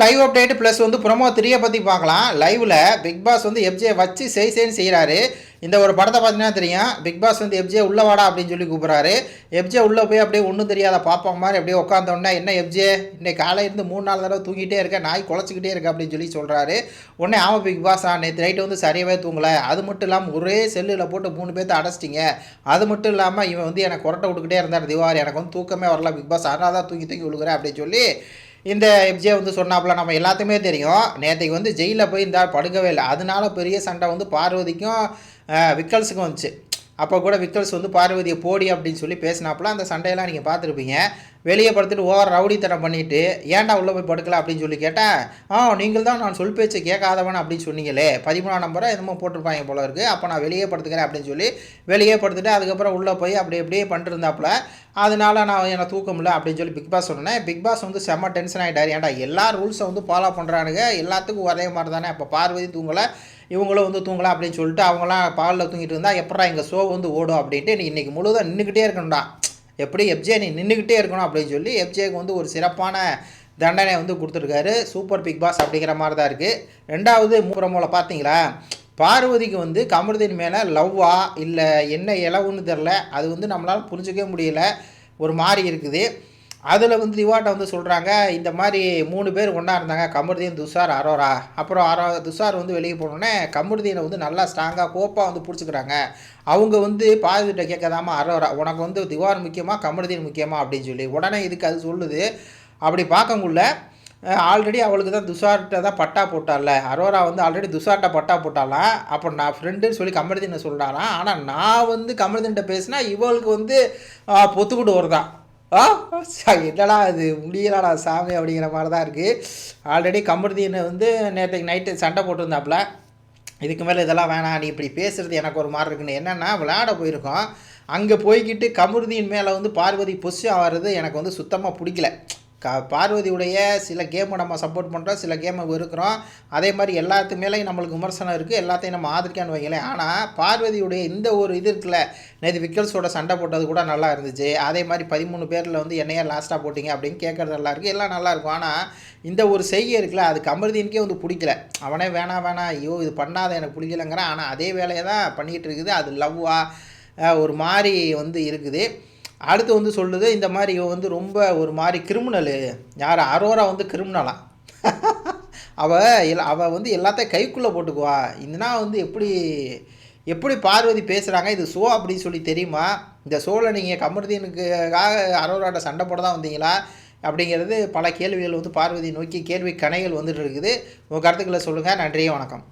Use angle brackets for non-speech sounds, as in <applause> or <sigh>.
Live update plus வந்து promo த்ரீயை பற்றி பார்க்கலாம். லைவில் பிக் பாஸ் வந்து எஃப்ஜே வச்சு செய் செய்ன்னு செய்கிறாரு இந்த ஒரு படத்தை பார்த்தீங்கன்னா தெரியும். பிக் பாஸ் வந்து எஃப்ஜே உள்ள வாடா அப்படின்னு சொல்லி கூப்பிட்றாரு. எஃப்ஜே உள்ளே போய் அப்படியே ஒன்றும் தெரியாத பாப்பா மாதிரி அப்படியே உட்காந்தோடனே என்ன எஃப்ஜே இன்னைக்கு காலையிலேருந்து மூணு நாலு தடவை தூங்கிட்டே இருக்க நாய் குழச்சிக்கிட்டே இருக்க அப்படின்னு சொல்லி சொல்கிறாரு உடனே ஆமாம் பிக் பாஸ் நேற்று நைட்டு வந்து சரியாகவே தூங்கலை. அது மட்டும் இல்லாமல் ஒரே செல்லில் போட்டு மூணு பேர்த்த அடைச்சிட்டிங்க. அது மட்டும் இல்லாமல் இவன் வந்து எனக்கு குரட்டை விட்டுக்கிட்டே இருந்தார் திவாரி. எனக்கு வந்து தூக்கமே வரல. பிக் பாஸ் அதனால தான் தூங்கி தூங்கி விழுகிறேன் அப்படின்னு சொல்லி இந்த எஃப்ஜே வந்து சொன்னாப்புல நம்ம எல்லாத்துக்குமே தெரியும். நேற்றுக்கு வந்து ஜெயிலில் போய் இந்த படுக்கவே இல்லை. அதனால பெரிய சண்டை வந்து பார்வதிக்கும் விக்கல்ஸுக்கும் வந்துச்சு. அப்போ கூட விக்கல்ஸ் வந்து பார்வதியை போடி அப்படின்னு சொல்லி பேசினாப்புல அந்த சண்டையெல்லாம் நீங்கள் பார்த்துருப்பீங்க. வெளியே படுத்துட்டு ஓவர் ரவுடித்தனம் பண்ணிட்டு ஏன்டா உள்ளே போய் படுக்கல? அப்படின்னு சொல்லி கேட்டேன் ஆ நீங்கள் தான் நான் சொல் பேச்சு கேட்காதவன் அப்படின்னு சொன்னீங்களே பதிமூணாம் நம்பரை என்னமோ போட்டிருப்பாங்க போல இருக்குது அப்போ நான் வெளியே படுத்துக்கிறேன் அப்படின்னு சொல்லி வெளியே படுத்துட்டு அதுக்கப்புறம் உள்ளே போய் அப்படி அப்படியே பண்ணிருந்தாப்புல அதனால நான் என்னை தூக்கம் இல்லை அப்படின்னு சொல்லி பிக் பாஸ் சொன்னேன் பிக் பாஸ் வந்து செம்ம டென்ஷன் ஆகிட்டார் ஏன்டா எல்லா ரூல்ஸை வந்து ஃபாலோ பண்ணுறானுங்க எல்லாத்துக்கும் ஒரே மாதிரி தானே. அப்போ பார்வதி தூங்கலை இவங்களும் வந்து தூங்கலாம் அப்படின்னு சொல்லிட்டு அவங்களாம் பாலில் தூங்கிட்டு இருந்தால் எப்படா எங்கள் ஷோ வந்து ஓடும்? அப்படின்ட்டு இன்றைக்கி இன்னைக்கு முழுவதும் நின்றுக்கிட்டே இருக்கணும்டா. எப்படி எஃப்ஜே நீ நின்றுக்கிட்டே இருக்கணும் அப்படின்னு சொல்லி எஃப்ஜேக்கு வந்து ஒரு சிறப்பான தண்டனை வந்து கொடுத்துருக்காரு. சூப்பர் பிக் பாஸ் அப்படிங்கிற மாதிரி தான் இருக்குது ரெண்டாவது மூலமூல பார்த்தீங்களா? பார்வதிக்கு வந்து கமருதின் மேலே லவ்வா இல்லை என்ன இலவுன்னு தெரில அது வந்து நம்மளால் புரிஞ்சிக்கவே முடியல. ஒரு மாதிரி இருக்குது. அதில் வந்து திவாட்டை வந்து சொல்கிறாங்க இந்த மாதிரி மூணு பேர் ஒன்றா இருந்தாங்க கமருதீன் துஷார் அரோரா. அப்புறம் அரோ துஷார் வந்து வெளியே போனோடனே கமருதீனை வந்து நல்லா ஸ்ட்ராங்காக கோப்பாக வந்து பிடிச்சிக்கிறாங்க. அவங்க வந்து பாதிட்ட கேட்காதாம அரோரா உனக்கு வந்து திவார் முக்கியமாக கமருதீன் முக்கியமாக அப்படின்னு சொல்லி. உடனே இதுக்கு அது சொல்லுது. அப்படி பார்க்கக்குள்ள ஆல்ரெடி அவளுக்கு தான் துஷார்கிட்ட தான் பட்டா போட்டால அரோரா வந்து ஆல்ரெடி துஷார்ட்ட பட்டா போட்டாலாம் அப்போ நான் ஃப்ரெண்டுன்னு சொல்லி கமருதீனை சொல்கிறாராம் ஆனால் நான் வந்து கமருதீன்கிட்ட பேசினா இவளுக்கு வந்து பொத்துக்கிட்டு வருதான் ஆ? என்னடா அது முடியலடா சாமி அப்படிங்கிற மாதிரி தான் இருக்குது ஆல்ரெடி கமருதீனை வந்து நேற்றுக்கு நைட்டு சண்டை போட்டிருந்தாப்புல. இதுக்கு மேலே இதெல்லாம் வேணாம் நீ இப்படி பேசுகிறது எனக்கு ஒரு மாதிரி இருக்குன்னு. என்னென்னா விளையாட போயிருக்கோம். அங்கே போய்கிட்டு கமருதீன் மேலே வந்து பார்வதி பொஷ் ஆகிறது எனக்கு வந்து சுத்தமாக பிடிக்கல. க பார்வதியுடைய சில கேமை நம்ம சப்போர்ட் பண்ணுறோம் சில கேமை வெறுக்கிறோம் அதே மாதிரி எல்லாத்து மேலேயும் நம்மளுக்கு விமர்சனம் இருக்குது எல்லாத்தையும் நம்ம ஆதரிக்கான்னு வைங்களேன். ஆனால் பார்வதியுடைய இந்த ஒரு இது இருக்குல்ல நேற்று விக்கல்ஸோட சண்டை போட்டது கூட நல்லா இருந்துச்சு. அதே மாதிரி பதிமூணு பேரில் வந்து என்னையா லாஸ்ட்டாக போட்டிங்க அப்படின்னு கேட்குறது நல்லா இருக்குது எல்லாம் நல்லா இருக்கும். ஆனால் இந்த ஒரு செய்கை இருக்குல்ல அது கமர்தீனுக்கே வந்து பிடிக்கல. அவனே வேணாம் வேணாம் ஐயோ இது பண்ணாத எனக்கு பிடிக்கலங்கிறான். ஆனால் அதே வேலையை தான் பண்ணிகிட்டு இருக்குது. அது லவ்வாக ஒரு மாதிரி வந்து இருக்குது. அடுத்து வந்து சொல்லுது இந்த மாதிரி இவன் வந்து ரொம்ப ஒரு மாதிரி கிரிமினலு. யார்? அரோரா வந்து கிரிமினலா. <laughs> அவள் எல்லா- அவள் வந்து எல்லாத்தையும் கைக்குள்ளே போட்டுக்குவா. இதுனா வந்து எப்படி எப்படி பார்வதி பேசுகிறாங்க இது ஷோ அப்படின்னு சொல்லி தெரியுமா? இந்த ஷோவில் நீங்கள் கமருதீனுக்காக அரோராட்ட சண்டை போட தான் வந்தீங்களா? அப்படிங்கிறது பல கேள்விகள் வந்து பார்வதி நோக்கி கேள்வி கணைகள் வந்துட்டு இருக்குது. உங்கள் கருத்துக்களை சொல்லுங்கள் நன்றியும் வணக்கம்.